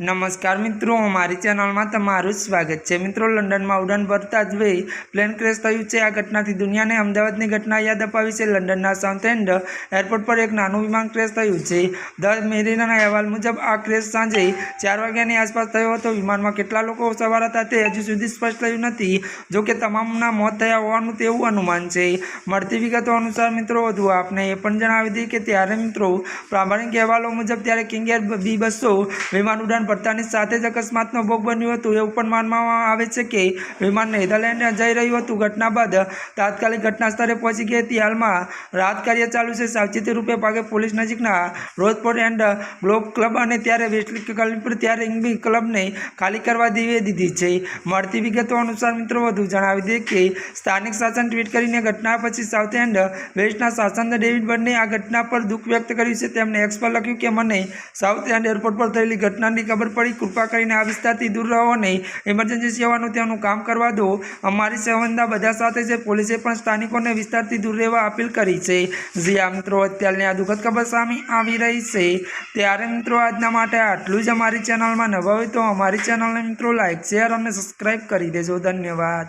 નમસ્કાર મિત્રો મારી ચેનલમાં તમારું સ્વાગત છે. મિત્રો, લંડનમાં ઉડાન ભરતા જ વે પ્લેન ક્રેશ થયું છે. આ ઘટનાથી દુનિયાને અમદાવાદની ઘટના યાદ અપાવી છે. લંડનના સાઉથ એન્ડ એરપોર્ટ પર એક નાનું વિમાન ક્રેશ થયું છે. ધ મેરીનાના અહેવાલ મુજબ, આ ક્રેશ સાંજે ચાર વાગ્યાની આસપાસ થયો હતો. વિમાનમાં કેટલા લોકો સવાર હતા તે હજુ સુધી સ્પષ્ટ થયું નથી. જો કે, તમામના મોત થયા હોવાનું તેવું અનુમાન છે. મળતી વિગતો અનુસાર, મિત્રો, વધુ આપને એ પણ જણાવી દઈએ કે ત્યારે, મિત્રો, પ્રામાણિક અહેવાલો મુજબ, ત્યારે કિંગ એર બી બસો વિમાન ઉડાન ભરતાની સાથે જ અકસ્માતનો ભોગ બન્યું હતું એવું પણ માનવામાં આવે છે કે વિમાન નેધરલેન્ડ જઈ રહ્યું હતું ઘટના બાદ તાત્કાલિક ઘટના સ્થળે પહોંચી ગઈ હતી હાલમાં રાહત કાર્ય ચાલુ છે સાવચેતી રૂપે ભાગે પોલીસ નજીકના રોઝફોર્ડ એન્ડ ગ્લોબ ક્લબ અને ત્યારે વેસ્ટલી ક્લબ ત્યારે ઇંગ્લિશ ક્લબને ખાલી કરવા દેવી દીધી છે મળતી વિગતો અનુસાર મિત્રો વધુ જણાવી દે કે સ્થાનિક શાસન ટ્વીટ કરીને ઘટના પછી સાઉથ એન્ડ વેસ્ટના શાસન ડેવિડ બર્ને આ ઘટના પર દુઃખ વ્યક્ત કર્યું છે તેમણે એક્સ પર લખ્યું કે મને સાઉથ એન્ડ એરપોર્ટ પર થયેલી ઘટનાની ખબર પડી, કૃપા કરીને આ વિસ્તારથી દૂર રહો અને ઇમરજન્સી સેવાનું તેમનું કામ કરવા દો. અમારી સંબંધા બધા સાથે છે. પોલીસે પણ સ્થાનિકોને વિસ્તારથી દૂર રહેવા અપીલ કરી છે. જ્યાં મિત્રો, અત્યારની આ દુઃખદ ખબર સામે આવી રહી છે. ત્યારે મિત્રો, આજના માટે આટલું જ અમારી ચેનલમાં નવા હોય તો અમારી ચેનલને મિત્રો લાઈક શેર અને સબસ્ક્રાઈબ કરી દેજો. ધન્યવાદ.